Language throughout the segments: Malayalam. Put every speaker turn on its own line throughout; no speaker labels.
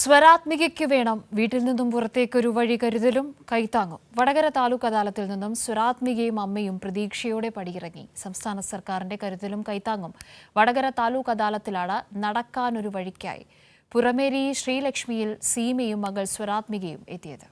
സ്വരാത്മികയ്ക്ക് വേണം. വീട്ടിൽ നിന്നും പുറത്തേക്കൊരു വഴി കരുതലും കൈത്താങ്ങും. വടകര താലൂക്ക് അദാലത്തിൽ നിന്നും സ്വരാത്മികയും അമ്മയും പ്രതീക്ഷയോടെ പടിയിറങ്ങി. സംസ്ഥാന സർക്കാരിന്റെ കരുതലും കൈത്താങ്ങും വടകര താലൂക്ക് അദാലത്തിലാണ് നടക്കാനൊരു വഴിക്കായി. പുറമേരി ശ്രീലക്ഷ്മിയിൽ സീമയും മകൾ സ്വരാത്മികയും എത്തിയത്.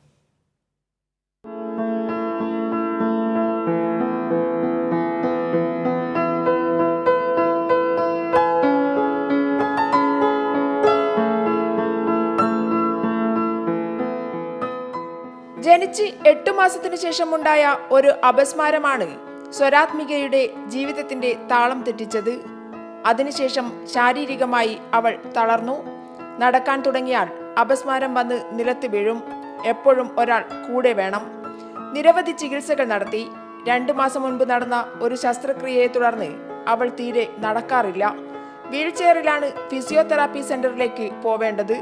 ജനിച്ച് എട്ടു മാസത്തിനു ശേഷമുണ്ടായ ഒരു അപസ്മാരമാണ് സ്വരാത്മികയുടെ ജീവിതത്തിന്റെ താളം തെറ്റിച്ചത്. അതിനുശേഷം ശാരീരികമായി അവൾ തളർന്നു. നടക്കാൻ തുടങ്ങിയാൽ അപസ്മാരം വന്ന് നിലത്ത് വീഴും. എപ്പോഴും ഒരാൾ കൂടെ വേണം. നിരവധി ചികിത്സകൾ നടത്തി. രണ്ടു മാസം മുൻപ് നടന്ന ഒരു ശസ്ത്രക്രിയയെ തുടർന്ന് അവൾ തീരെ നടക്കാറില്ല. വീൽചെയറിലാണ് ഫിസിയോതെറാപ്പി സെന്ററിലേക്ക് പോവേണ്ടത്.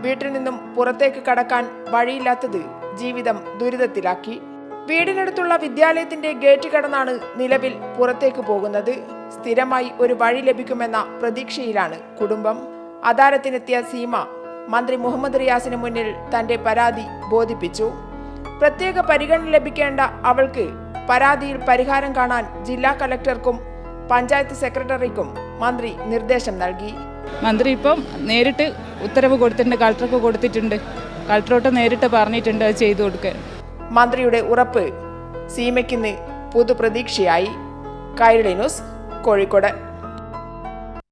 വീട്ടിൽ നിന്നും പുറത്തേക്ക് കടക്കാൻ വഴിയില്ലാത്തത് ജീവിതം ദുരിതത്തിലാക്കി. വീടിനടുത്തുള്ള വിദ്യാലയത്തിന്റെ ഗേറ്റ് കടന്നാണ് നിലവിൽ പുറത്തേക്ക് പോകുന്നത്. സ്ഥിരമായി ഒരു വഴി ലഭിക്കുമെന്ന പ്രതീക്ഷയിലാണ് കുടുംബം. അദാലത്തിനെത്തിയ സീമ മന്ത്രി മുഹമ്മദ് റിയാസിന് മുന്നിൽ തന്റെ പരാതി ബോധിപ്പിച്ചു. പ്രത്യേക പരിഗണന ലഭിക്കേണ്ട അവൾക്ക് പരാതിയിൽ പരിഹാരം കാണാൻ ജില്ലാ കലക്ടർക്കും പഞ്ചായത്ത് സെക്രട്ടറിക്കും മന്ത്രി നിർദ്ദേശം നൽകി.
മന്ത്രി ഇപ്പം നേരിട്ട് ഉത്തരവ് കൊടുത്തിട്ടുണ്ട് കളക്ടർക്ക് കൊടുത്തിട്ടുണ്ട്. കളക്ടറോട്ട് നേരിട്ട് പറഞ്ഞിട്ടുണ്ട് അത് ചെയ്തു കൊടുക്കാൻ.
മന്ത്രിയുടെ ഉറപ്പ് സീമയ്ക്കിന്ന് പുതുപ്രതീക്ഷയായി. കൈരളി ന്യൂസ് കോഴിക്കോട്.